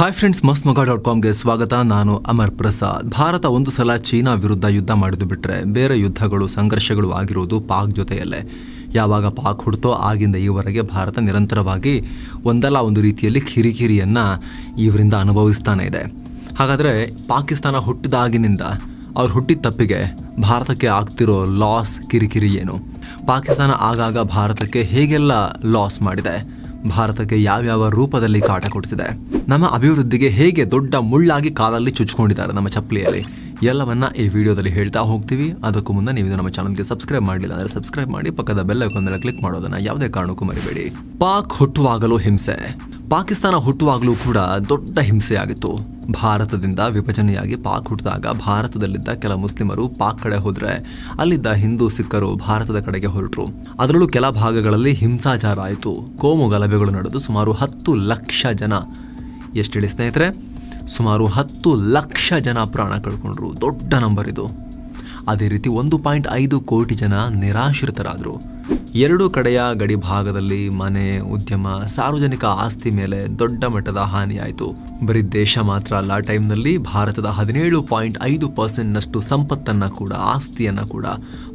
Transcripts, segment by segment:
Hi friends ಮಸ್ತ್ ಮಗ dot ಕಾಮ್ಗೆ ಸ್ವಾಗತ. ನಾನು ಅಮರ್ ಪ್ರಸಾದ್. ಭಾರತ ಒಂದು ಸಲ ಚೀನಾ ವಿರುದ್ಧ ಯುದ್ಧ ಮಾಡಿದ್ದು ಬಿಟ್ಟರೆ ಬೇರೆ ಯುದ್ಧಗಳು, ಸಂಘರ್ಷಗಳು ಆಗಿರೋದು ಪಾಕ್ ಜೊತೆಯಲ್ಲೇ. ಯಾವಾಗ ಪಾಕ್ ಹುಡ್ತೋ ಆಗಿಂದ ಈವರೆಗೆ ಭಾರತ ನಿರಂತರವಾಗಿ ಒಂದಲ್ಲ ಒಂದು ರೀತಿಯಲ್ಲಿ ಕಿರಿಕಿರಿಯನ್ನು ಇವರಿಂದ ಅನುಭವಿಸ್ತಾನೆ ಇದೆ. ಹಾಗಾದರೆ ಪಾಕಿಸ್ತಾನ ಹುಟ್ಟಿದಾಗಿನಿಂದ ಅವ್ರು ಹುಟ್ಟಿದ ತಪ್ಪಿಗೆ ಭಾರತಕ್ಕೆ ಆಗ್ತಿರೋ ಲಾಸ್ ಕಿರಿಕಿರಿ ಏನು? ಪಾಕಿಸ್ತಾನ ಆಗಾಗ ಭಾರತಕ್ಕೆ ಹೇಗೆಲ್ಲ ಲಾಸ್ ಮಾಡಿದೆ? ಭಾರತಕ್ಕೆ ಯಾವ್ಯಾವ ರೂಪದಲ್ಲಿ ಕಾಟ ಕೊಡಿಸಿದೆ ನಮ್ಮ ಅಭಿವೃದ್ಧಿಗೆ ಹೇಗೆ ದೊಡ್ಡ ಮುಳ್ಳಾಗಿ ಕಾಲಲ್ಲಿ ಚುಚ್ಕೊಂಡಿದ್ದಾರೆ ನಮ್ಮ ಚಪ್ಪಲಿಯಲ್ಲಿ? ಎಲ್ಲವನ್ನ ಈ ವಿಡಿಯೋದಲ್ಲಿ ಹೇಳ್ತಾ ಹೋಗ್ತೀವಿ. ಅದಕ್ಕೂ ಮುನ್ನ ನೀವು ನಮ್ಮ ಚಾನಲ್ಗೆ ಸಬ್ಸ್ಕ್ರೈಬ್ ಮಾಡಲಿಲ್ಲ ಅಂದ್ರೆ ಸಬ್ಸ್ಕ್ರೈಬ್ ಮಾಡಿ, ಪಕ್ಕದ ಬೆಲ್ ಐಕಾನ್ ಮೇಲೆ ಕ್ಲಿಕ್ ಮಾಡೋದನ್ನ ಯಾವುದೇ ಕಾರಣಕ್ಕೂ ಮರಿಬೇಡಿ. ಪಾಕ್ ಹುಟ್ಟುವಾಗಲೂ ಹಿಂಸೆ. ಪಾಕಿಸ್ತಾನ ಹುಟ್ಟುವಾಗಲೂ ಕೂಡ ದೊಡ್ಡ ಹಿಂಸೆಯಾಗಿತ್ತು. ಭಾರತದಿಂದ ವಿಭಜನೆಯಾಗಿ ಪಾಕ್ ಹುಟ್ಟಿದಾಗ ಭಾರತದಲ್ಲಿದ್ದ ಕೆಲ ಮುಸ್ಲಿಮರು ಪಾಕ್ ಕಡೆ ಹೋದ್ರೆ ಅಲ್ಲಿದ್ದ ಹಿಂದೂ ಸಿಖ್ಖರು ಭಾರತದ ಕಡೆಗೆ ಹೊರಟರು. ಅದರಲ್ಲೂ ಕೆಲ ಭಾಗಗಳಲ್ಲಿ ಹಿಂಸಾಚಾರ ಆಯಿತು. ಕೋಮು ಗಲಭೆಗಳು ನಡೆದು ಸುಮಾರು ಹತ್ತು ಲಕ್ಷ ಜನ. ಎಷ್ಟು ಹೇಳಿ ಸ್ನೇಹಿತರೆ? ಸುಮಾರು ಹತ್ತು ಲಕ್ಷ ಜನ ಪ್ರಾಣ ಕಳ್ಕೊಂಡ್ರು. ದೊಡ್ಡ ನಂಬರ್ ಇದು. ಅದೇ ರೀತಿ ಒಂದು ಪಾಯಿಂಟ್ ಐದು ಕೋಟಿ ಜನ ನಿರಾಶ್ರಿತರಾದರು. ಎರಡು ಕಡೆಯ ಗಡಿಭಾಗದಲ್ಲಿ ಮನೆ, ಉದ್ಯಮ, ಸಾರ್ವಜನಿಕ ಆಸ್ತಿ ಮೇಲೆ ದೊಡ್ಡ ಮಟ್ಟದ ಹಾನಿಯಾಯಿತು. ಬರೀ ದೇಶ ಮಾತ್ರ ಅಲ್ಲ, ಟೈಮ್ನಲ್ಲಿ ಭಾರತದ ಹದಿನೇಳು ಪಾಯಿಂಟ್ ಐದು ಪರ್ಸೆಂಟ್ನಷ್ಟು ಸಂಪತ್ತನ್ನ ಕೂಡ, ಆಸ್ತಿಯನ್ನ ಕೂಡ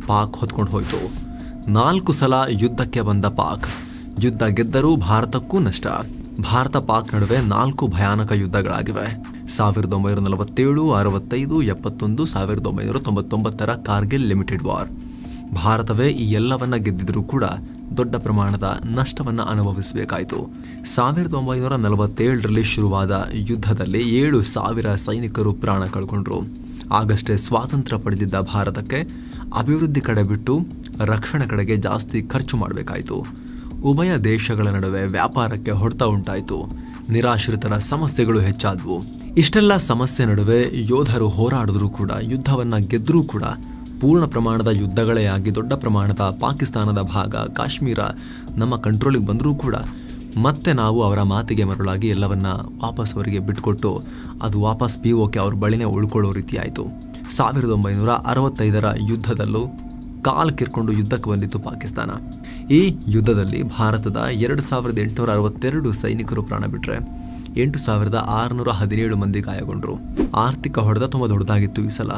ಪಾಕ್ ಹೊತ್ಕೊಂಡು ಹೋಯಿತು. ನಾಲ್ಕು ಸಲ ಯುದ್ಧಕ್ಕೆ ಬಂದ ಪಾಕ್. ಯುದ್ಧ ಗೆದ್ದರೂ ಭಾರತಕ್ಕೂ ನಷ್ಟ. ಭಾರತ ಪಾಕ್ ನಡುವೆ ನಾಲ್ಕು ಭಯಾನಕ ಯುದ್ಧಗಳಾಗಿವೆ. ಸಾವಿರದ ಒಂಬೈನೂರ ನಲವತ್ತೇಳು, ಅರವತ್ತೈದು, ಎಪ್ಪತ್ತೊಂದು, ಸಾವಿರದ ಒಂಬೈನೂರ ತೊಂಬತ್ತೊಂಬತ್ತರ ಕಾರ್ಗಿಲ್ ಲಿಮಿಟೆಡ್ ವಾರ್. ಭಾರತವೇ ಈ ಎಲ್ಲವನ್ನ ಗೆದ್ದಿದ್ರೂ ಕೂಡ ದೊಡ್ಡ ಪ್ರಮಾಣದ ನಷ್ಟವನ್ನ ಅನುಭವಿಸಬೇಕಾಯಿತು. ಸಾವಿರದ ಒಂಬೈನೂರ ನಲವತ್ತೇಳರಲ್ಲಿ ಶುರುವಾದ ಯುದ್ಧದಲ್ಲಿ ಏಳು ಸಾವಿರ ಸೈನಿಕರು ಪ್ರಾಣ ಕಳ್ಕೊಂಡ್ರು. ಆಗಷ್ಟೇ ಸ್ವಾತಂತ್ರ್ಯ ಪಡೆದಿದ್ದ ಭಾರತಕ್ಕೆ ಅಭಿವೃದ್ಧಿ ಕಡೆ ಬಿಟ್ಟು ರಕ್ಷಣೆ ಕಡೆಗೆ ಜಾಸ್ತಿ ಖರ್ಚು ಮಾಡಬೇಕಾಯಿತು. ಉಭಯ ದೇಶಗಳ ನಡುವೆ ವ್ಯಾಪಾರಕ್ಕೆ ಹೊಡೆತ ಉಂಟಾಯಿತು. ನಿರಾಶ್ರಿತರ ಸಮಸ್ಯೆಗಳು ಹೆಚ್ಚಾದವು. ಇಷ್ಟೆಲ್ಲ ಸಮಸ್ಯೆ ನಡುವೆ ಯೋಧರು ಹೋರಾಡಿದ್ರೂ ಕೂಡ, ಯುದ್ಧವನ್ನ ಗೆದ್ದರೂ ಕೂಡ ಪೂರ್ಣ ಪ್ರಮಾಣದ ಯುದ್ಧಗಳೇ ಆಗಿ ದೊಡ್ಡ ಪ್ರಮಾಣದ ಪಾಕಿಸ್ತಾನದ ಭಾಗ ಕಾಶ್ಮೀರ ನಮ್ಮ ಕಂಟ್ರೋಲಿಗೆ ಬಂದರೂ ಕೂಡ ಮತ್ತೆ ನಾವು ಅವರ ಮಾತಿಗೆ ಮರಳಾಗಿ ಎಲ್ಲವನ್ನ ವಾಪಸ್ ಅವರಿಗೆ ಬಿಟ್ಕೊಟ್ಟು ಅದು ವಾಪಸ್ ಪಿ ಓಕೆ ಅವ್ರ ಬಳಿನೇ ಉಳ್ಕೊಳ್ಳೋ ರೀತಿ ಆಯಿತು ಸಾವಿರದ ಒಂಬೈನೂರ ಅರವತ್ತೈದರ ಯುದ್ಧದಲ್ಲೂ ಕಾಲು ಕಿರ್ಕೊಂಡು ಯುದ್ಧಕ್ಕೆ ಬಂದಿತ್ತು ಪಾಕಿಸ್ತಾನ. ಈ ಯುದ್ಧದಲ್ಲಿ ಭಾರತದ ಎರಡು ಸಾವಿರದ ಎಂಟುನೂರ ಅರವತ್ತೆರಡು ಸೈನಿಕರು ಪ್ರಾಣ ಬಿಟ್ಟರೆ ಎಂಟು ಸಾವಿರದ ಆರುನೂರ ಹದಿನೇಳು ಮಂದಿ ಗಾಯಗೊಂಡರು. ಆರ್ಥಿಕ ಹೊಡೆದ ತುಂಬ ದೊಡ್ಡದಾಗಿತ್ತು ಈ ಸಲ.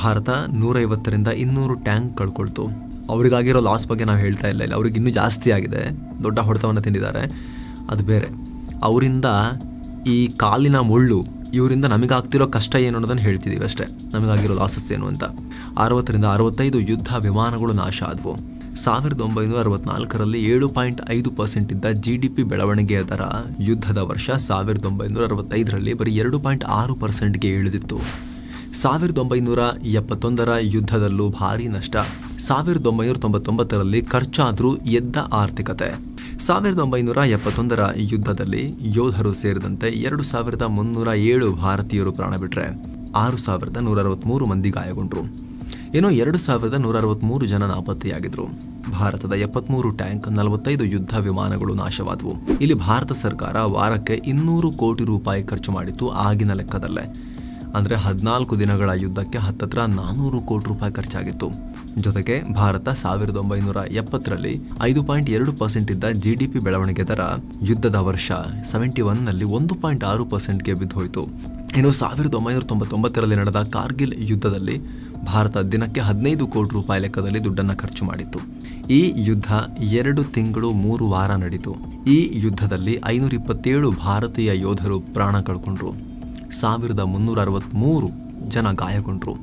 ಭಾರತ ನೂರೈವತ್ತರಿಂದ ಇನ್ನೂರು ಟ್ಯಾಂಕ್ ಕಳ್ಕೊಳ್ತು. ಅವರಿಗಾಗಿರೋ ಲಾಸ್ ಬಗ್ಗೆ ನಾವು ಹೇಳ್ತಾ ಇಲ್ಲ ಇಲ್ಲ. ಅವ್ರಿಗೆ ಇನ್ನೂ ಜಾಸ್ತಿ ಆಗಿದೆ. ದೊಡ್ಡ ಹೊಡೆತವನ್ನು ತಿಂದಿದ್ದಾರೆ. ಅದು ಬೇರೆ. ಅವರಿಂದ ಈ ಕಾಲಿನ ಮುಳ್ಳು, ಇವರಿಂದ ನಮಗಾಗ್ತಿರೋ ಕಷ್ಟ ಏನು ಅನ್ನೋದನ್ನು ಹೇಳ್ತಿದ್ದೀವಿ ಅಷ್ಟೇ. ನಮಗಾಗಿರೋ ಲಾಸಸ್ ಏನು ಅಂತ. ಅರವತ್ತರಿಂದ ಅರವತ್ತೈದು ಯುದ್ಧ ವಿಮಾನಗಳು ನಾಶ ಆದವು. ಸಾವಿರದ ಒಂಬೈನೂರ ಅರವತ್ನಾಲ್ಕರಲ್ಲಿ ಏಳು ಪಾಯಿಂಟ್ ಐದು ಪರ್ಸೆಂಟ್ ಇದ್ದ ಜಿ ಡಿ ಪಿ ಬೆಳವಣಿಗೆಯ ದರ ಯುದ್ಧದ ವರ್ಷ ಸಾವಿರದ ಒಂಬೈನೂರ ಅರವತ್ತೈದರಲ್ಲಿ ಬರೀ ಎರಡು ಪಾಯಿಂಟ್ ಆರು ಪರ್ಸೆಂಟ್ಗೆ ಇಳಿದಿತ್ತು. ಸಾವಿರದ ಒಂಬೈನೂರ ಎಪ್ಪತ್ತೊಂದರ ಯುದ್ಧದಲ್ಲೂ ಭಾರೀ ನಷ್ಟ. ಸಾವಿರದ ಒಂಬೈನೂರ ತೊಂಬತ್ತೊಂಬತ್ತರಲ್ಲಿ ಖರ್ಚಾದರೂ ಎದ್ದ ಆರ್ಥಿಕತೆ. ಸಾವಿರದ ಒಂಬೈನೂರ ಎಪ್ಪತ್ತೊಂದರ ಯುದ್ಧದಲ್ಲಿ ಯೋಧರು ಸೇರಿದಂತೆ ಎರಡು ಸಾವಿರದ ಮುನ್ನೂರ ಏಳು ಭಾರತೀಯರು ಪ್ರಾಣ ಬಿಟ್ಟರೆ ಆರು ಸಾವಿರದ ನೂರ ಅರವತ್ತ್ಮೂರು ಮಂದಿ ಗಾಯಗೊಂಡ್ರು. ಏನೋ ಎರಡು ಸಾವಿರದ ನೂರ ಅರವತ್ತ್ಮೂರು ಜನ ನಾಪತ್ತೆಯಾಗಿದ್ರು. ಭಾರತದ ಎಪ್ಪತ್ಮೂರು ಟ್ಯಾಂಕ್, ನಲವತ್ತೈದು ಯುದ್ಧ ವಿಮಾನಗಳು ನಾಶವಾದವು. ಇಲ್ಲಿ ಭಾರತ ಸರ್ಕಾರ ವಾರಕ್ಕೆ ಇನ್ನೂರು ಕೋಟಿ ರೂಪಾಯಿ ಖರ್ಚು ಮಾಡಿತ್ತು ಆಗಿನ ಲೆಕ್ಕದಲ್ಲೇ. ಅಂದರೆ ಹದಿನಾಲ್ಕು ದಿನಗಳ ಯುದ್ಧಕ್ಕೆ ಹತ್ತತ್ರ ನಾನ್ನೂರು ಕೋಟಿ ರೂಪಾಯಿ ಖರ್ಚಾಗಿತ್ತು. ಜೊತೆಗೆ ಭಾರತ ಸಾವಿರದ ಒಂಬೈನೂರ ಎಪ್ಪತ್ತರಲ್ಲಿ ಐದು ಪಾಯಿಂಟ್ ಎರಡು ಪರ್ಸೆಂಟ್ ಇದ್ದ ಜಿ ಡಿ ಪಿ ಬೆಳವಣಿಗೆ ದರ ಯುದ್ಧದ ವರ್ಷ ಸೆವೆಂಟಿ ಒನ್ನಲ್ಲಿ ಒಂದು ಪಾಯಿಂಟ್ ಆರು ಪರ್ಸೆಂಟ್ಗೆ ಹೋಯಿತು ಇನ್ನು ಸಾವಿರದ ಒಂಬೈನೂರ ತೊಂಬತ್ತೊಂಬತ್ತರಲ್ಲಿ ನಡೆದ ಕಾರ್ಗಿಲ್ ಯುದ್ಧದಲ್ಲಿ ಭಾರತ ದಿನಕ್ಕೆ ಹದಿನೈದು ಕೋಟಿ ರೂಪಾಯಿ ಲೆಕ್ಕದಲ್ಲಿ ದುಡ್ಡನ್ನು ಖರ್ಚು ಮಾಡಿತ್ತು. ಈ ಯುದ್ಧ ಎರಡು ತಿಂಗಳು ಮೂರು ವಾರ ನಡೀತು. ಈ ಯುದ್ಧದಲ್ಲಿ ಐನೂರ ಇಪ್ಪತ್ತೇಳು ಭಾರತೀಯ ಯೋಧರು ಪ್ರಾಣ ಕಳ್ಕೊಂಡ್ರು. ಸಾವಿರದ ಮುನ್ನೂರ ಅರವತ್ತ್ಮೂರು ಜನ ಗಾಯಗೊಂಡರು.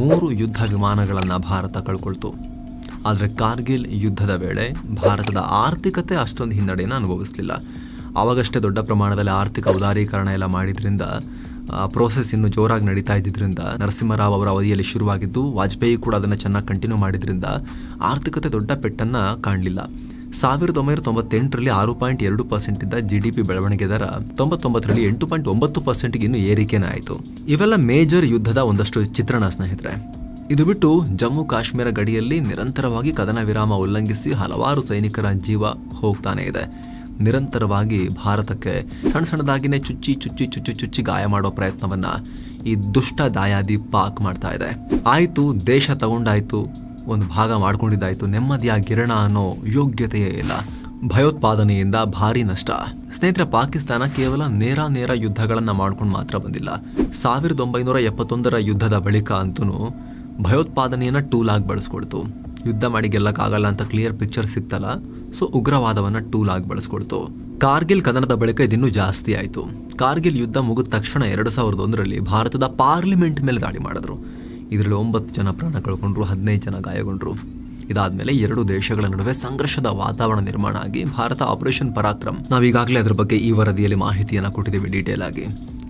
ಮೂರು ಯುದ್ಧ ವಿಮಾನಗಳನ್ನು ಭಾರತ ಕಳ್ಕೊಳ್ತು. ಆದರೆ ಕಾರ್ಗಿಲ್ ಯುದ್ಧದ ವೇಳೆ ಭಾರತದ ಆರ್ಥಿಕತೆ ಅಷ್ಟೊಂದು ಹಿನ್ನಡೆಯನ್ನು ಅನುಭವಿಸಲಿಲ್ಲ. ಆವಾಗಷ್ಟೇ ದೊಡ್ಡ ಪ್ರಮಾಣದಲ್ಲಿ ಆರ್ಥಿಕ ಉದಾರೀಕರಣ ಎಲ್ಲ ಮಾಡಿದ್ರಿಂದ ಪ್ರೋಸೆಸ್ ಇನ್ನು ಜೋರಾಗಿ ನಡೀತಾ ಇದ್ದಿದ್ದರಿಂದ ನರಸಿಂಹರಾವ್ ಅವರ ಅವಧಿಯಲ್ಲಿ ಶುರುವಾಗಿದ್ದು, ವಾಜಪೇಯಿ ಕೂಡ ಅದನ್ನು ಚೆನ್ನಾಗಿ ಕಂಟಿನ್ಯೂ ಮಾಡಿದ್ರಿಂದ ಆರ್ಥಿಕತೆ ದೊಡ್ಡ ಪೆಟ್ಟನ್ನು ಕಾಣಲಿಲ್ಲ. ಸಾವಿರದ ಒಂಬೈನೂರ ತೊಂಬತ್ತೆಂಟರಲ್ಲಿ ಆರು ಪಾಯಿಂಟ್ ಎರಡು ಪರ್ಸೆಂಟ್ ಇದ್ದ ಜಿ ಡಿ ಪಿ ಬೆಳವಣಿಗೆ ದರ ತೊಂಬತ್ತೊಂಬತ್ತರಲ್ಲಿ ಎಂಟು ಪಾಯಿಂಟ್ ಒಂಬತ್ತು ಪರ್ಸೆಂಟ್ಗೆ ಇನ್ನು ಏರಿಕೆನೇ ಆಯಿತು ಇವೆಲ್ಲ ಮೇಜರ್ ಯುದ್ಧದ ಒಂದಷ್ಟು ಚಿತ್ರಣ ಸ್ನೇಹಿತರೆ. ಇದು ಬಿಟ್ಟು ಜಮ್ಮು ಕಾಶ್ಮೀರ ಗಡಿಯಲ್ಲಿ ನಿರಂತರವಾಗಿ ಕದನ ವಿರಾಮ ಉಲ್ಲಂಘಿಸಿ ಹಲವಾರು ಸೈನಿಕರ ಜೀವ ಹೋಗ್ತಾನೆ ಇದೆ. ನಿರಂತರವಾಗಿ ಭಾರತಕ್ಕೆ ಸಣ್ಣ ಸಣ್ಣದಾಗಿನೇ ಚುಚ್ಚಿ ಚುಚ್ಚಿ ಚುಚ್ಚಿ ಚುಚ್ಚಿ ಗಾಯ ಮಾಡೋ ಪ್ರಯತ್ನವನ್ನ ಈ ದುಷ್ಟ ದಾಯಾದಿ ಪಾಕ್ ಮಾಡ್ತಾ ಇದೆ. ಆಯಿತು, ದೇಶ ತಗೊಂಡಾಯ್ತು ಒಂದು ಭಾಗ ಮಾಡ್ಕೊಂಡಿದ್ದಾಯಿತು. ನೆಮ್ಮದಿಯ ಗಿರಣ ಅನ್ನೋ ಯೋಗ್ಯತೆಯೇ ಇಲ್ಲ. ಭಯೋತ್ಪಾದನೆಯಿಂದ ಭಾರಿ ನಷ್ಟ. ಸ್ನೇಹಿತರೆ, ಪಾಕಿಸ್ತಾನ ಕೇವಲ ನೇರ ನೇರ ಯುದ್ಧಗಳನ್ನ ಮಾಡ್ಕೊಂಡು ಮಾತ್ರ ಬಂದಿಲ್ಲ. ಸಾವಿರದ ಒಂಬೈನೂರ ಎಪ್ಪತ್ತೊಂದರ ಯುದ್ಧದ ಬಳಿಕ ಅಂತೂ ಭಯೋತ್ಪಾದನೆಯನ್ನ ಟೂಲ್ ಆಗಿ ಯುದ್ಧ ಮಾಡಿ ಗೆಲ್ಲಕ್ಕಾಗಲ್ಲ ಅಂತ ಕ್ಲಿಯರ್ ಪಿಕ್ಚರ್ ಸಿಕ್ತಲ್ಲ, ಸೊ ಉಗ್ರವಾದವನ್ನ ಟೂಲ್ ಆಗಿ ಕಾರ್ಗಿಲ್ ಕದನದ ಬಳಿಕ ಇದಿನ್ನೂ ಜಾಸ್ತಿ ಆಯಿತು. ಕಾರ್ಗಿಲ್ ಯುದ್ಧ ಮುಗಿದ ತಕ್ಷಣ ಎರಡು ಸಾವಿರದ ಒಂದರಲ್ಲಿ ಭಾರತದ ಪಾರ್ಲಿಮೆಂಟ್ ಮೇಲೆ ದಾಳಿ ಮಾಡಿದ್ರು. ಇದರಲ್ಲಿ ಒಂಬತ್ತು ಜನ ಪ್ರಾಣ ಕಳ್ಕೊಂಡ್ರು, ಹದಿನೈದು ಜನ ಗಾಯಗೊಂಡ್ರು. ಇದಾದ್ಮೇಲೆ ಎರಡು ದೇಶಗಳ ನಡುವೆ ಸಂಘರ್ಷದ ವಾತಾವರಣ ನಿರ್ಮಾಣ ಆಗಿ ಭಾರತ ಆಪರೇಷನ್ ಪರಾಕ್ರಮ್. ನಾವೀಗಾಗಲೇ ಅದರ ಬಗ್ಗೆ ಈ ವರದಿಯಲ್ಲಿ ಮಾಹಿತಿಯನ್ನು ಕೊಟ್ಟಿದ್ದೀವಿ ಡೀಟೇಲ್ ಆಗಿ.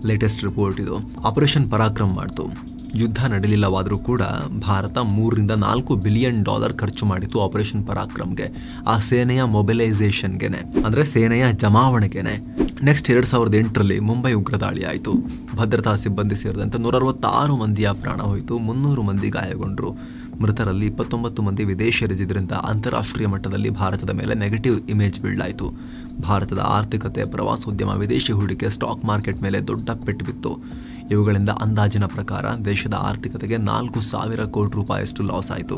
ಲೇಟೆಸ್ಟ್ ರಿಪೋರ್ಟ್ ಇದು. ಆಪರೇಷನ್ ಪರಾಕ್ರಮ್ ಮಾಡ್ತು. ಯುದ್ಧ ನಡೆಯಲಿಲ್ಲವಾದರೂ ಕೂಡ ಭಾರತ ಮೂರರಿಂದ ನಾಲ್ಕು ಬಿಲಿಯನ್ ಡಾಲರ್ ಖರ್ಚು ಮಾಡಿತು ಆಪರೇಷನ್ ಪರಾಕ್ರಮ್ಗೆ, ಆ ಸೇನೆಯ ಮೊಬಿಲೈಸೇಷನ್ಗೆನೆ, ಅಂದರೆ ಸೇನೆಯ ಜಮಾವಣೆಗೆನೆ. ನೆಕ್ಸ್ಟ್ ಎರಡು ಸಾವಿರದ ಎಂಟರಲ್ಲಿ ಮುಂಬೈ ಉಗ್ರ ದಾಳಿ ಆಯಿತು. ಭದ್ರತಾ ಸಿಬ್ಬಂದಿ ಸೇರಿದಂತೆ ನೂರ ಅರವತ್ತಾರು ಮಂದಿಯ ಪ್ರಾಣ ಹೋಯಿತು, ಮುನ್ನೂರು ಮಂದಿ ಗಾಯಗೊಂಡರು. ಮೃತರಲ್ಲಿ ಇಪ್ಪತ್ತೊಂಬತ್ತು ಮಂದಿ ವಿದೇಶಿಯರಿದ್ದರಿಂದ ಅಂತಾರಾಷ್ಟ್ರೀಯ ಮಟ್ಟದಲ್ಲಿ ಭಾರತದ ಮೇಲೆ ನೆಗೆಟಿವ್ ಇಮೇಜ್ ಬೀಳಾಯಿತು. ಭಾರತದ ಆರ್ಥಿಕತೆ, ಪ್ರವಾಸೋದ್ಯಮ, ವಿದೇಶಿ ಹೂಡಿಕೆ, ಸ್ಟಾಕ್ ಮಾರ್ಕೆಟ್ ಮೇಲೆ ದೊಡ್ಡ ಪೆಟ್ಟು ಬಿತ್ತು. ಇವುಗಳಿಂದ ಅಂದಾಜಿನ ಪ್ರಕಾರ ದೇಶದ ಆರ್ಥಿಕತೆಗೆ ನಾಲ್ಕು ಸಾವಿರ ಕೋಟಿ ರೂಪಾಯಿಯಷ್ಟು ಲಾಸ್ ಆಯಿತು.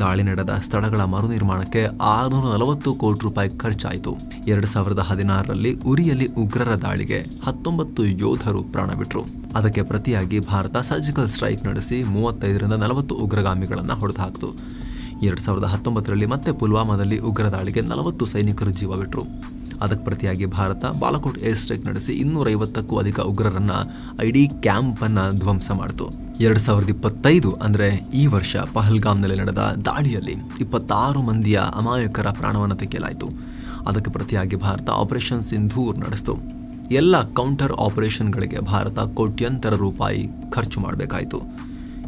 ದಾಳಿ ನಡೆದ ಸ್ಥಳಗಳ ಮರು ನಿರ್ಮಾಣಕ್ಕೆ ಆರುನೂರ ನಲವತ್ತು ಕೋಟಿ ರೂಪಾಯಿ ಖರ್ಚಾಯಿತು. ಎರಡು ಸಾವಿರದ ಹದಿನಾರರಲ್ಲಿ ಉರಿಯಲ್ಲಿ ಉಗ್ರರ ದಾಳಿಗೆ ಹತ್ತೊಂಬತ್ತು ಯೋಧರು ಪ್ರಾಣ ಬಿಟ್ರು. ಅದಕ್ಕೆ ಪ್ರತಿಯಾಗಿ ಭಾರತ ಸರ್ಜಿಕಲ್ ಸ್ಟ್ರೈಕ್ ನಡೆಸಿ ಮೂವತ್ತೈದರಿಂದ ನಲವತ್ತು ಉಗ್ರಗಾಮಿಗಳನ್ನು ಹೊಡೆದುಹಾಕಿತು. ಎರಡು ಸಾವಿರದ ಹತ್ತೊಂಬತ್ತರಲ್ಲಿ ಮತ್ತೆ ಪುಲ್ವಾಮಾದಲ್ಲಿ ಉಗ್ರ ದಾಳಿಗೆ ನಲವತ್ತು ಸೈನಿಕರು ಜೀವ ಬಿಟ್ಟರು ಅದಕ್ಕೆ ಪ್ರತಿಯಾಗಿ ಭಾರತ ಬಾಲಕೋಟ್ ಏರ್ ಸ್ಟ್ರೈಕ್ ನಡೆಸಿ ಇನ್ನೂರೈವತ್ತಕ್ಕೂ ಅಧಿಕ ಉಗ್ರರನ್ನ ಐಡಿ ಕ್ಯಾಂಪ್ ಅನ್ನ ಧ್ವಂಸ ಮಾಡಿತು. ಎರಡ್ ಸಾವಿರದ ಇಪ್ಪತ್ತೈದು ಅಂದ್ರೆ ಈ ವರ್ಷ ಪಹಲ್ಗಾಮ್ನಲ್ಲಿ ನಡೆದ ದಾಳಿಯಲ್ಲಿ ಇಪ್ಪತ್ತಾರು ಮಂದಿಯ ಅಮಾಯಕರ ಪ್ರಾಣವನ್ನು ತೆಗೆಯಲಾಯಿತು. ಅದಕ್ಕೆ ಪ್ರತಿಯಾಗಿ ಭಾರತ ಆಪರೇಷನ್ ಸಿಂಧೂರ್ ನಡೆಸಿತು. ಎಲ್ಲ ಕೌಂಟರ್ ಆಪರೇಷನ್ಗಳಿಗೆ ಭಾರತ ಕೋಟ್ಯಂತರ ರೂಪಾಯಿ ಖರ್ಚು ಮಾಡಬೇಕಾಯಿತು.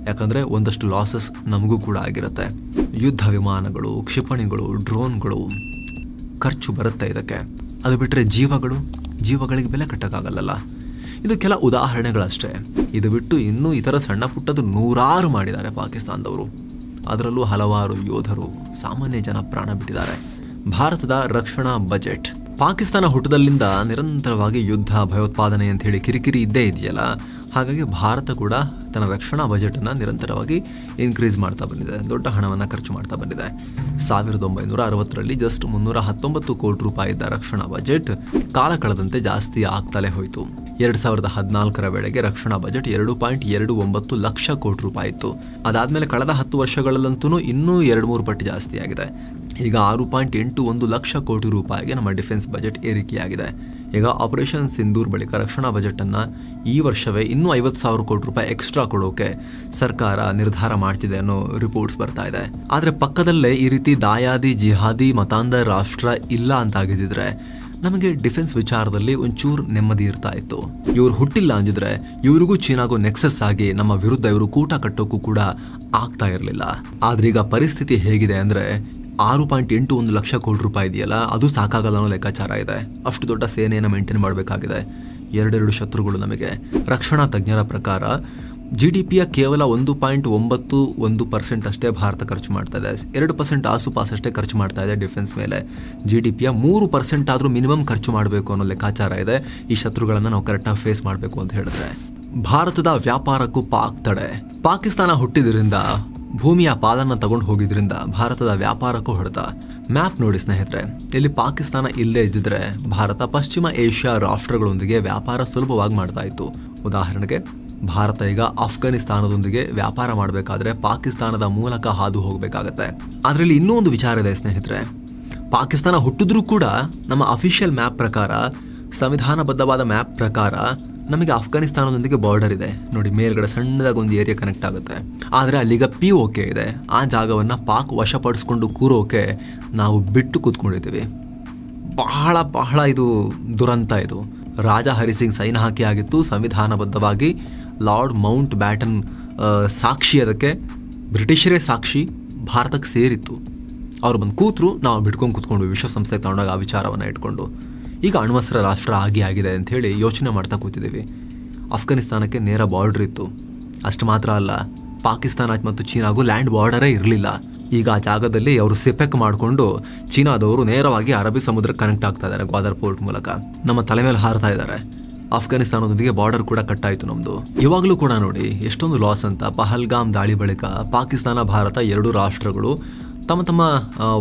ಯಾಕಂದ್ರೆ ಒಂದಷ್ಟು ಲಾಸಸ್ ನಮಗೂ ಕೂಡ ಆಗಿರುತ್ತೆ. ಯುದ್ಧ ವಿಮಾನಗಳು, ಕ್ಷಿಪಣಿಗಳು ಡ್ರೋನ್ಗಳು ಖರ್ಚು ಬರುತ್ತೆ ಇದಕ್ಕೆ. ಅದು ಬಿಟ್ಟರೆ ಜೀವಗಳು, ಜೀವಗಳಿಗೆ ಬೆಲೆ ಕಟ್ಟೋಕ್ಕಾಗಲ್ಲಲ್ಲ. ಇದು ಕೆಲ ಉದಾಹರಣೆಗಳಷ್ಟೇ. ಇದು ಬಿಟ್ಟು ಇನ್ನೂ ಇತರ ಸಣ್ಣ ಪುಟ್ಟದು ನೂರಾರು ಮಾಡಿದ್ದಾರೆ ಪಾಕಿಸ್ತಾನದವರು. ಅದರಲ್ಲೂ ಹಲವಾರು ಯೋಧರು ಸಾಮಾನ್ಯ ಜನ ಪ್ರಾಣ ಬಿಟ್ಟಿದ್ದಾರೆ. ಭಾರತದ ರಕ್ಷಣಾ ಬಜೆಟ್. ಪಾಕಿಸ್ತಾನ ಹುಟ್ಟದಲ್ಲಿಂದ ನಿರಂತರವಾಗಿ ಯುದ್ಧ, ಭಯೋತ್ಪಾದನೆ ಅಂತ ಹೇಳಿ ಕಿರಿಕಿರಿ ಇದ್ದೇ ಇದೆಯಲ್ಲ? ಹಾಗಾಗಿ ಭಾರತ ಕೂಡ ತನ್ನ ರಕ್ಷಣಾ ಬಜೆಟನ್ನು ನಿರಂತರವಾಗಿ ಇನ್ಕ್ರೀಸ್ ಮಾಡ್ತಾ ಬಂದಿದೆ. ದೊಡ್ಡ ಹಣವನ್ನು ಖರ್ಚು ಮಾಡ್ತಾ ಬಂದಿದೆ. ಸಾವಿರದ ಒಂಬೈನೂರ ಅರವತ್ತರಲ್ಲಿ ಜಸ್ಟ್ ಮುನ್ನೂರ ಹತ್ತೊಂಬತ್ತು ಕೋಟಿ ರೂಪಾಯಿ ಇದ್ದ ರಕ್ಷಣಾ ಬಜೆಟ್ ಕಾಲ ಕಳೆದಂತೆ ಜಾಸ್ತಿ ಆಗ್ತಲೇ ಹೋಯಿತು. ಎರಡು ಸಾವಿರದ ಹದಿನಾಲ್ಕರ ವೇಳೆಗೆ ರಕ್ಷಣಾ ಬಜೆಟ್ ಎರಡು ಪಾಯಿಂಟ್ ಎರಡು ಒಂಬತ್ತು ಲಕ್ಷ ಕೋಟಿ ರೂಪಾಯಿ ಇತ್ತು. ಅದಾದ್ಮೇಲೆ ಕಳೆದ ಹತ್ತು ವರ್ಷಗಳಲ್ಲಂತೂ ಇನ್ನೂ ಎರಡು ಮೂರು ಪಟ್ಟು ಜಾಸ್ತಿ ಆಗಿದೆ. ಈಗ ಆರು ಪಾಯಿಂಟ್ ಎಂಟು ಒಂದು ಲಕ್ಷ ಕೋಟಿ ರೂಪಾಯಿಗೆ ನಮ್ಮ ಡಿಫೆನ್ಸ್ ಬಜೆಟ್ ಏರಿಕೆಯಾಗಿದೆ. ಈಗ ಆಪರೇಷನ್ ಸಿಂಧೂರ್ ಬಳಿಕ ರಕ್ಷಣಾ ಬಜೆಟನ್ನು ಈ ವರ್ಷವೇ ಇನ್ನೂ ಐವತ್ತು ಸಾವಿರ ಕೋಟಿ ರೂಪಾಯಿ ಎಕ್ಸ್ಟ್ರಾ ಕೊಡೋಕೆ ಸರ್ಕಾರ ನಿರ್ಧಾರ ಮಾಡ್ತಿದೆ ಅನ್ನೋ ರಿಪೋರ್ಟ್ಸ್ ಬರ್ತಾ ಇದೆ. ಆದರೆ ಪಕ್ಕದಲ್ಲೇ ಈ ರೀತಿ ದಾಯಾದಿ, ಜಿಹಾದಿ ಮತಾಂಧ ರಾಷ್ಟ್ರ ಇಲ್ಲ ಅಂತ ಆಗಿದ್ರೆ ನಮಗೆ ಡಿಫೆನ್ಸ್ ವಿಚಾರದಲ್ಲಿ ಒಂಚೂರು ನೆಮ್ಮದಿ ಇರ್ತಾ ಇತ್ತು. ಇವ್ರು ಹುಟ್ಟಿಲ್ಲ ಅಂದಿದ್ರೆ ಇವ್ರಿಗೂ ಚೀನಾಗೂ ನೆಕ್ಸಸ್ ಆಗಿ ನಮ್ಮ ವಿರುದ್ಧ ಇವರು ಕೂಟ ಕಟ್ಟೋಕ್ಕೂ ಕೂಡ ಆಗ್ತಾ ಇರಲಿಲ್ಲ. ಆದ್ರೆ ಈಗ ಪರಿಸ್ಥಿತಿ ಹೇಗಿದೆ ಅಂದ್ರೆ ಆರು ಪಾಯಿಂಟ್ ಎಂಟು ಒಂದು ಲಕ್ಷ ಕೋಟಿ ರೂಪಾಯಿ ಇದೆಯಲ್ಲ, ಅದು ಸಾಕಾಗಲ್ಲ ಅನ್ನೋ ಲೆಕ್ಕಾಚಾರ ಇದೆ. ಅಷ್ಟು ದೊಡ್ಡ ಸೇನೆಯನ್ನು ಮೇಂಟೈನ್ ಮಾಡಬೇಕಾಗಿದೆ. ಎರಡೆರಡು ಶತ್ರುಗಳು ನಮಗೆ. ರಕ್ಷಣಾ ತಜ್ಞರ ಪ್ರಕಾರ ಜಿ ಡಿ ಪಿಯ ಕೇವಲ ಒಂದು ಪಾಯಿಂಟ್ ಒಂಬತ್ತು ಒಂದು ಪರ್ಸೆಂಟ್ ಅಷ್ಟೇ ಭಾರತ ಖರ್ಚು ಮಾಡ್ತಾ ಇದೆ. ಎರಡು ಪರ್ಸೆಂಟ್ ಆಸುಪಾಸು ಅಷ್ಟೇ ಖರ್ಚು ಮಾಡ್ತಾ ಇದೆ ಡಿಫೆನ್ಸ್ ಮೇಲೆ. ಜಿ ಡಿ ಪಿಯ ಮೂರು ಪರ್ಸೆಂಟ್ ಆದರೂ ಮಿನಿಮಮ್ ಖರ್ಚು ಮಾಡಬೇಕು ಅನ್ನೋ ಲೆಕ್ಕಾಚಾರ ಇದೆ. ಈ ಶತ್ರುಗಳನ್ನು ನಾವು ಕರೆಕ್ಟಾಗಿ ಫೇಸ್ ಮಾಡಬೇಕು ಅಂತ ಹೇಳಿದ್ರೆ. ಭಾರತದ ವ್ಯಾಪಾರಕ್ಕೂ ಪಾಕ್ ತಡೆ. ಪಾಕಿಸ್ತಾನ ಹುಟ್ಟಿದ್ರಿಂದ ಭೂಮಿಯ ಪಾಲನ್ನು ತಗೊಂಡು ಹೋಗಿದ್ರಿಂದ ಭಾರತದ ವ್ಯಾಪಾರಕ್ಕೂ ಹೊಡೆತ ಮ್ಯಾಪ್ ನೋಡಿ ಸ್ನೇಹಿತರೆ, ಇಲ್ಲಿ ಪಾಕಿಸ್ತಾನ ಇಲ್ಲದೇ ಇದ್ದಿದ್ರೆ ಭಾರತ ಪಶ್ಚಿಮ ಏಷ್ಯಾ ರಾಷ್ಟ್ರಗಳೊಂದಿಗೆ ವ್ಯಾಪಾರ ಸುಲಭವಾಗಿ ಮಾಡ್ತಾ ಇತ್ತು. ಉದಾಹರಣೆಗೆ, ಭಾರತ ಈಗ ಅಫ್ಘಾನಿಸ್ತಾನದೊಂದಿಗೆ ವ್ಯಾಪಾರ ಮಾಡಬೇಕಾದ್ರೆ ಪಾಕಿಸ್ತಾನದ ಮೂಲಕ ಹಾದು ಹೋಗಬೇಕಾಗತ್ತೆ. ಅದರಲ್ಲಿ ಇನ್ನೂ ಒಂದು ವಿಚಾರ ಇದೆ ಸ್ನೇಹಿತರೆ, ಪಾಕಿಸ್ತಾನ ಹುಟ್ಟಿದ್ರೂ ಕೂಡ ನಮ್ಮ ಅಫಿಷಿಯಲ್ ಮ್ಯಾಪ್ ಪ್ರಕಾರ, ಸಂವಿಧಾನಬದ್ಧವಾದ ಮ್ಯಾಪ್ ಪ್ರಕಾರ ನಮಗೆ ಅಫ್ಘಾನಿಸ್ತಾನದೊಂದಿಗೆ ಬಾರ್ಡರ್ ಇದೆ. ನೋಡಿ, ಮೇಲ್ಗಡೆ ಸಣ್ಣದಾಗಿ ಒಂದು ಏರಿಯಾ ಕನೆಕ್ಟ್ ಆಗುತ್ತೆ. ಆದರೆ ಅಲ್ಲಿಗ ಪಿ ಓಕೆ ಇದೆ. ಆ ಜಾಗವನ್ನು ಪಾಕ್ ವಶಪಡಿಸ್ಕೊಂಡು ಕೂರೋಕೆ ನಾವು ಬಿಟ್ಟು ಕೂತ್ಕೊಂಡಿದ್ದೀವಿ. ಬಹಳ ಬಹಳ ಇದು ದುರಂತ ಇದು. ರಾಜ ಹರಿಸಿಂಗ್ ಸೈನ್ ಹಾಕಿ ಆಗಿತ್ತು. ಸಂವಿಧಾನಬದ್ಧವಾಗಿ ಲಾರ್ಡ್ ಮೌಂಟ್ ಬ್ಯಾಟನ್ ಸಾಕ್ಷಿ ಅದಕ್ಕೆ. ಬ್ರಿಟಿಷರೇ ಸಾಕ್ಷಿ, ಭಾರತಕ್ಕೆ ಸೇರಿತ್ತು. ಅವ್ರು ಬಂದು ಕೂತರು, ನಾವು ಬಿಟ್ಕೊಂಡು ಕೂತ್ಕೊಂಡು ವಿಶ್ವಸಂಸ್ಥೆಗೆ ತಗೊಂಡಾಗ ಆ ವಿಚಾರವನ್ನು ಇಟ್ಕೊಂಡು. ಈಗ ಅಣ್ವಸ್ತ್ರ ರಾಷ್ಟ್ರ ಆಗಿ ಆಗಿದೆ ಅಂಥೇಳಿ ಯೋಚನೆ ಮಾಡ್ತಾ ಕೂತಿದ್ದೀವಿ. ಅಫ್ಘಾನಿಸ್ತಾನಕ್ಕೆ ನೇರ ಬಾರ್ಡರ್ ಇತ್ತು. ಅಷ್ಟು ಮಾತ್ರ ಅಲ್ಲ, ಪಾಕಿಸ್ತಾನ ಮತ್ತು ಚೀನಾಗೂ ಲ್ಯಾಂಡ್ ಬಾರ್ಡರೇ ಇರಲಿಲ್ಲ. ಈಗ ಆ ಜಾಗದಲ್ಲಿ ಅವರು ಸಿಪೆಕ್ ಮಾಡಿಕೊಂಡು ಚೀನಾದವರು ನೇರವಾಗಿ ಅರಬ್ಬಿ ಸಮುದ್ರಕ್ಕೆ ಕನೆಕ್ಟ್ ಆಗ್ತಾ ಇದ್ದಾರೆ ಗ್ವಾದರ್ ಪೋರ್ಟ್ ಮೂಲಕ. ನಮ್ಮ ತಲೆ ಮೇಲೆ ಹಾರ್ತಾ ಇದ್ದಾರೆ. ಅಫ್ಘಾನಿಸ್ತಾನದೊಂದಿಗೆ ಬಾರ್ಡರ್ ಕೂಡ ಕಟ್ ಆಯಿತು ನಮ್ಮದು ಇವಾಗಲೂ ಕೂಡ ನೋಡಿ, ಎಷ್ಟೊಂದು ಲಾಸ್ ಅಂತ, ಪಹಲ್ಗಾಮ್ ದಾಳಿ ಬಳಿಕ ಪಾಕಿಸ್ತಾನ, ಭಾರತ ಎರಡು ರಾಷ್ಟ್ರಗಳು ತಮ್ಮ ತಮ್ಮ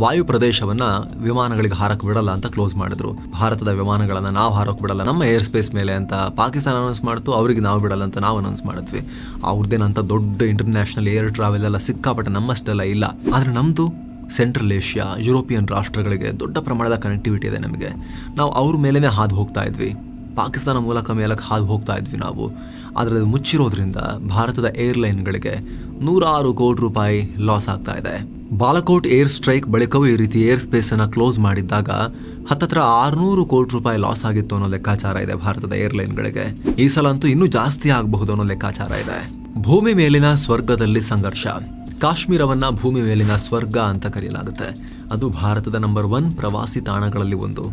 ವಾಯು ಪ್ರದೇಶವನ್ನ ವಿಮಾನಗಳಿಗೆ ಹಾರಕ್ ಬಿಡಲ್ಲ ಅಂತ ಕ್ಲೋಸ್ ಮಾಡಿದ್ರು. ಭಾರತದ ವಿಮಾನಗಳನ್ನ ನಾವು ಹಾರಕ್ ಬಿಡಲ್ಲ. ನಮ್ಮ ಏರ್ ಸ್ಪೇಸ್ ಮೇಲೆ ಅಂತ ಪಾಕಿಸ್ತಾನ ಅನೌನ್ಸ್ ಮಾಡ್ತು, ಅವ್ರಿಗೆ ನಾವು ಬಿಡಲ್ಲ ಅಂತ ನಾವು ಅನೌನ್ಸ್ ಮಾಡಿದ್ವಿ. ಅವ್ರದ್ದೇನಂತ ದೊಡ್ಡ ಇಂಟರ್ನ್ಯಾಷನಲ್ ಏರ್ ಟ್ರಾವೆಲ್ ಎಲ್ಲ ಸಿಕ್ಕಾಪಟ್ಟೆ ನಮ್ಮಷ್ಟೆಲ್ಲ ಇಲ್ಲ. ಆದ್ರೆ ನಮ್ದು ಸೆಂಟ್ರಲ್ ಏಷ್ಯಾ ಯುರೋಪಿಯನ್ ರಾಷ್ಟ್ರಗಳಿಗೆ ದೊಡ್ಡ ಪ್ರಮಾಣದ ಕನೆಕ್ಟಿವಿಟಿ ಇದೆ ನಮಗೆ. ನಾವು ಅವ್ರ ಮೇಲೇ ಹಾದು ಹೋಗ್ತಾ ಇದ್ವಿ. ಪಾಕಿಸ್ತಾನ ಮೂಲಕ ಮೇಲಕ್ಕೆ ಹಾದು ಹೋಗ್ತಾ ಇದ್ವಿ ನಾವು. ಆದರೆ ಅದು ಮುಚ್ಚಿರೋದ್ರಿಂದ ಭಾರತದ ಏರ್ಲೈನ್ಗಳಿಗೆ ನೂರಾರು ಕೋಟಿ ರೂಪಾಯಿ ಲಾಸ್ ಆಗ್ತಾ ಇದೆ. ಬಾಲಕೋಟ್ ಏರ್ ಸ್ಟ್ರೈಕ್ ಬಳಿಕವೂ ಈ ರೀತಿ ಏರ್ ಸ್ಪೇಸ್ ಅನ್ನ ಕ್ಲೋಸ್ ಮಾಡಿದ್ದಾಗ ಹತ್ತತ್ರ ಆರುನೂರು ಕೋಟಿ ರೂಪಾಯಿ ಲಾಸ್ ಆಗಿತ್ತು ಅನ್ನೋ ಲೆಕ್ಕಾಚಾರ ಇದೆ ಭಾರತದ ಏರ್ಲೈನ್ಗಳಿಗೆ. ಈ ಸಲ ಅಂತೂ ಇನ್ನೂ ಜಾಸ್ತಿ ಆಗಬಹುದು ಅನ್ನೋ ಲೆಕ್ಕಾಚಾರ ಇದೆ. ಭೂಮಿ ಮೇಲಿನ ಸ್ವರ್ಗದಲ್ಲಿ ಸಂಘರ್ಷ. ಕಾಶ್ಮೀರವನ್ನ ಭೂಮಿ ಮೇಲಿನ ಸ್ವರ್ಗ ಅಂತ ಕರೆಯಲಾಗುತ್ತೆ. ಅದು ಭಾರತದ ನಂಬರ್ ಒನ್ ಪ್ರವಾಸಿ ತಾಣಗಳಲ್ಲಿ ಒಂದು.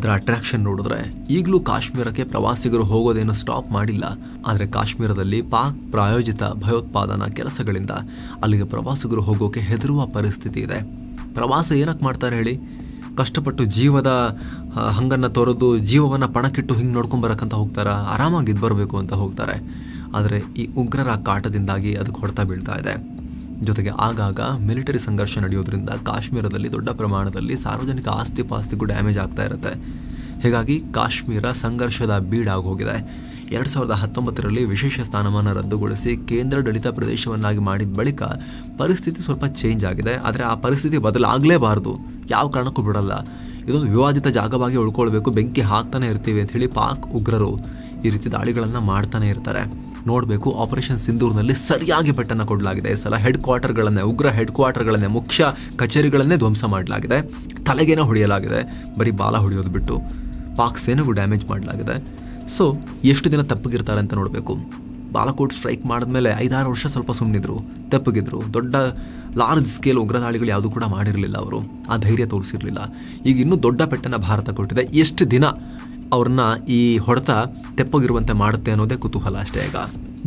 ಅದರ ಅಟ್ರಾಕ್ಷನ್ ನೋಡಿದ್ರೆ ಈಗಲೂ ಕಾಶ್ಮೀರಕ್ಕೆ ಪ್ರವಾಸಿಗರು ಹೋಗೋದೇನು ಸ್ಟಾಪ್ ಮಾಡಿಲ್ಲ. ಆದರೆ ಕಾಶ್ಮೀರದಲ್ಲಿ ಪಾಕ್ ಪ್ರಾಯೋಜಿತ ಭಯೋತ್ಪಾದನಾ ಕೆಲಸಗಳಿಂದ ಅಲ್ಲಿಗೆ ಪ್ರವಾಸಿಗರು ಹೋಗೋಕೆ ಹೆದರುವ ಪರಿಸ್ಥಿತಿ ಇದೆ. ಪ್ರವಾಸ ಏನಕ್ಕೆ ಮಾಡ್ತಾರೆ ಹೇಳಿ? ಕಷ್ಟಪಟ್ಟು ಜೀವದ ಹಂಗನ್ನು ತೊರೆದು ಜೀವವನ್ನು ಪಣಕ್ಕಿಟ್ಟು ಹಿಂಗೆ ನೋಡ್ಕೊಂಬರಕ್ಕಂತ ಹೋಗ್ತಾರೆ? ಆರಾಮಾಗಿ ಬರಬೇಕು ಅಂತ ಹೋಗ್ತಾರೆ. ಆದರೆ ಈ ಉಗ್ರರ ಕಾಟದಿಂದಾಗಿ ಅದಕ್ಕೆ ಹೊಡೆತ ಬೀಳ್ತಾ ಇದೆ. ಜೊತೆಗೆ ಆಗಾಗ ಮಿಲಿಟರಿ ಸಂಘರ್ಷ ನಡೆಯೋದ್ರಿಂದ ಕಾಶ್ಮೀರದಲ್ಲಿ ದೊಡ್ಡ ಪ್ರಮಾಣದಲ್ಲಿ ಸಾರ್ವಜನಿಕ ಆಸ್ತಿ ಪಾಸ್ತಿಗೂ ಡ್ಯಾಮೇಜ್ ಆಗ್ತಾ ಇರುತ್ತೆ. ಹೀಗಾಗಿ ಕಾಶ್ಮೀರ ಸಂಘರ್ಷದ ಬೀಡಾಗಿ ಹೋಗಿದೆ. ಎರಡು ಸಾವಿರದ ಹತ್ತೊಂಬತ್ತರಲ್ಲಿ ವಿಶೇಷ ಸ್ಥಾನಮಾನ ರದ್ದುಗೊಳಿಸಿ ಕೇಂದ್ರಾಡಳಿತ ಪ್ರದೇಶವನ್ನಾಗಿ ಮಾಡಿದ ಬಳಿಕ ಪರಿಸ್ಥಿತಿ ಸ್ವಲ್ಪ ಚೇಂಜ್ ಆಗಿದೆ. ಆದರೆ ಆ ಪರಿಸ್ಥಿತಿ ಬದಲಾಗಲೇಬಾರದು. ಯಾವ ಕಾರಣಕ್ಕೂ ಬಿಡಲ್ಲ. ಇದೊಂದು ವಿವಾದಿತ ಜಾಗವಾಗಿ ಉಳ್ಕೊಳ್ಬೇಕು. ಬೆಂಕಿ ಹಾಕ್ತಾನೆ ಇರ್ತೀವಿ ಅಂತ ಹೇಳಿ ಪಾಕ್ ಉಗ್ರರು ಈ ರೀತಿ ದಾಳಿಗಳನ್ನು ಮಾಡ್ತಾನೆ ಇರ್ತಾರೆ. ನೋಡಬೇಕು. ಆಪರೇಷನ್ ಸಿಂಧೂರ್ನಲ್ಲಿ ಸರಿಯಾಗಿ ಪೆಟ್ಟನ್ನು ಕೊಡಲಾಗಿದೆ. ಈ ಸಲ ಹೆಡ್ ಕ್ವಾರ್ಟರ್ಗಳನ್ನೇ ಉಗ್ರ ಹೆಡ್ ಕ್ವಾರ್ಟರ್ಗಳನ್ನೇ ಮುಖ್ಯ ಕಚೇರಿಗಳನ್ನೇ ಧ್ವಂಸ ಮಾಡಲಾಗಿದೆ. ತಲೆಗೇನೋ ಹೊಡೆಯಲಾಗಿದೆ. ಬರೀ ಬಾಲ ಹೊಡೆಯೋದು ಬಿಟ್ಟು ಪಾಕ್ ಸೇನೆಗೂ ಡ್ಯಾಮೇಜ್ ಮಾಡಲಾಗಿದೆ. ಸೊ ಎಷ್ಟು ದಿನ ತಪ್ಪಗಿರ್ತಾರೆ ಅಂತ ನೋಡಬೇಕು. ಬಾಲಕೋಟ್ ಸ್ಟ್ರೈಕ್ ಮಾಡಿದ್ಮೇಲೆ ಐದಾರು ವರ್ಷ ಸ್ವಲ್ಪ ಸುಮ್ಮನಿದ್ರು ತಪ್ಪಗಿದ್ರು. ದೊಡ್ಡ ಲಾರ್ಜ್ ಸ್ಕೇಲ್ ಉಗ್ರದಾಳಿಗಳು ಯಾವುದು ಕೂಡ ಮಾಡಿರಲಿಲ್ಲ ಅವರು. ಆ ಧೈರ್ಯ ತೋರಿಸಿರಲಿಲ್ಲ. ಈಗ ಇನ್ನೂ ದೊಡ್ಡ ಪೆಟ್ಟನ್ನು ಭಾರತ ಕೊಟ್ಟಿದೆ. ಎಷ್ಟು ದಿನ ಅವ್ರನ್ನ ಈ ಹೊಡೆತ ತೆಪ್ಪಗಿರುವಂತೆ ಮಾಡುತ್ತೆ ಅನ್ನೋದೇ ಕುತೂಹಲ ಅಷ್ಟೇ ಈಗ.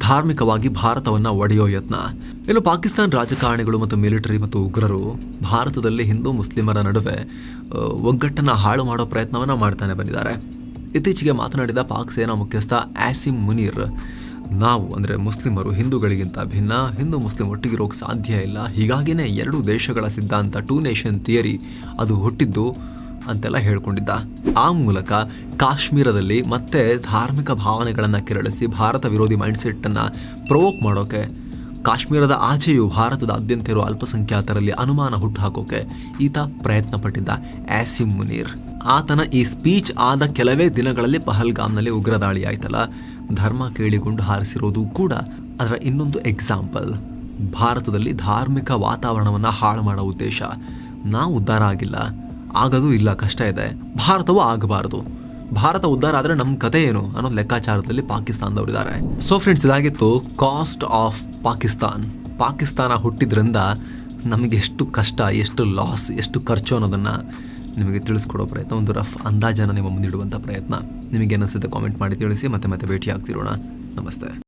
ಧಾರ್ಮಿಕವಾಗಿ ಭಾರತವನ್ನ ಒಡೆಯೋ ಯತ್ನ. ಇನ್ನು ಪಾಕಿಸ್ತಾನ ರಾಜಕಾರಣಿಗಳು ಮತ್ತು ಮಿಲಿಟರಿ ಮತ್ತು ಉಗ್ರರು ಭಾರತದಲ್ಲಿ ಹಿಂದೂ ಮುಸ್ಲಿಮರ ನಡುವೆ ಒಗ್ಗಟ್ಟನ್ನು ಹಾಳು ಮಾಡೋ ಪ್ರಯತ್ನವನ್ನ ಮಾಡ್ತಾನೆ ಬಂದಿದ್ದಾರೆ. ಇತ್ತೀಚೆಗೆ ಮಾತನಾಡಿದ ಪಾಕ್ ಸೇನಾ ಮುಖ್ಯಸ್ಥ ಆಸಿಮ್ ಮುನೀರ್, ನಾವು ಅಂದರೆ ಮುಸ್ಲಿಮರು ಹಿಂದೂಗಳಿಗಿಂತ ಭಿನ್ನ, ಹಿಂದೂ ಮುಸ್ಲಿಂ ಒಟ್ಟಿಗಿರೋಕೆ ಸಾಧ್ಯ ಇಲ್ಲ. ಹೀಗಾಗಿನೇ ಎರಡು ದೇಶಗಳ ಸಿದ್ಧಾಂತ ಟೂ ನೇಷನ್ ಥಿಯರಿ ಅದು ಹುಟ್ಟಿದ್ದು ಅಂತೆಲ್ಲ ಹೇಳ್ಕೊಂಡಿದ್ದ. ಆ ಮೂಲಕ ಕಾಶ್ಮೀರದಲ್ಲಿ ಮತ್ತೆ ಧಾರ್ಮಿಕ ಭಾವನೆಗಳನ್ನು ಕೆರಳಿಸಿ ಭಾರತ ವಿರೋಧಿ ಮೈಂಡ್ಸೆಟ್ಟನ್ನು ಪ್ರೊವೋಕ್ ಮಾಡೋಕೆ, ಕಾಶ್ಮೀರದ ಆಚೆಯೂ ಭಾರತದಾದ್ಯಂತ ಇರುವ ಅಲ್ಪಸಂಖ್ಯಾತರಲ್ಲಿ ಅನುಮಾನ ಹುಟ್ಟುಹಾಕೋಕೆ ಈತ ಪ್ರಯತ್ನ ಪಟ್ಟಿದ್ದ ಆಸಿಮ್ ಮುನೀರ್. ಆತನ ಈ ಸ್ಪೀಚ್ ಆದ ಕೆಲವೇ ದಿನಗಳಲ್ಲಿ ಪಹಲ್ಗಾಮ್ನಲ್ಲಿ ಉಗ್ರ ದಾಳಿ ಆಯ್ತಲ್ಲ ಧರ್ಮ ಕೇಳಿಕೊಂಡು ಹಾರಿಸಿರೋದು ಕೂಡ ಅದರ ಇನ್ನೊಂದು ಎಕ್ಸಾಂಪಲ್ ಭಾರತದಲ್ಲಿ ಧಾರ್ಮಿಕ ವಾತಾವರಣವನ್ನು ಹಾಳು ಮಾಡೋ ಉದ್ದೇಶ. ನಾವು ಉದ್ಧಾರ ಆಗಿಲ್ಲ. ಆಗದು ಇಲ್ಲ, ಕಷ್ಟ ಇದೆ. ಭಾರತವೂ ಆಗಬಾರದು. ಭಾರತ ಉದ್ಧಾರ ಆದರೆ ನಮ್ಮ ಕತೆ ಏನು ಅನ್ನೋ ಲೆಕ್ಕಾಚಾರದಲ್ಲಿ ಪಾಕಿಸ್ತಾನದವರಿದ್ದಾರೆ ಸೊ ಫ್ರೆಂಡ್ಸ್ ಇದಾಗಿತ್ತು ಕಾಸ್ಟ್ ಆಫ್ ಪಾಕಿಸ್ತಾನ್. ಪಾಕಿಸ್ತಾನ ಹುಟ್ಟಿದ್ರಿಂದ ನಮಗೆ ಎಷ್ಟು ಕಷ್ಟ, ಎಷ್ಟು ಲಾಸ್ ಎಷ್ಟು ಖರ್ಚು ಅನ್ನೋದನ್ನು ನಿಮಗೆ ತಿಳಿಸ್ಕೊಡೋ ಪ್ರಯತ್ನ, ಒಂದು ರಫ್ ಅಂದಾಜನ್ನು ನಿಮ್ಮ ಮುಂದಿಡುವಂಥ ಪ್ರಯತ್ನ. ನಿಮಗೆ ಅನಿಸುತ್ತೆ ಕಾಮೆಂಟ್ ಮಾಡಿ ತಿಳಿಸಿ, ಮತ್ತೆ ಮತ್ತೆ ಭೇಟಿ ಆಗ್ತಿರೋಣ ನಮಸ್ತೆ.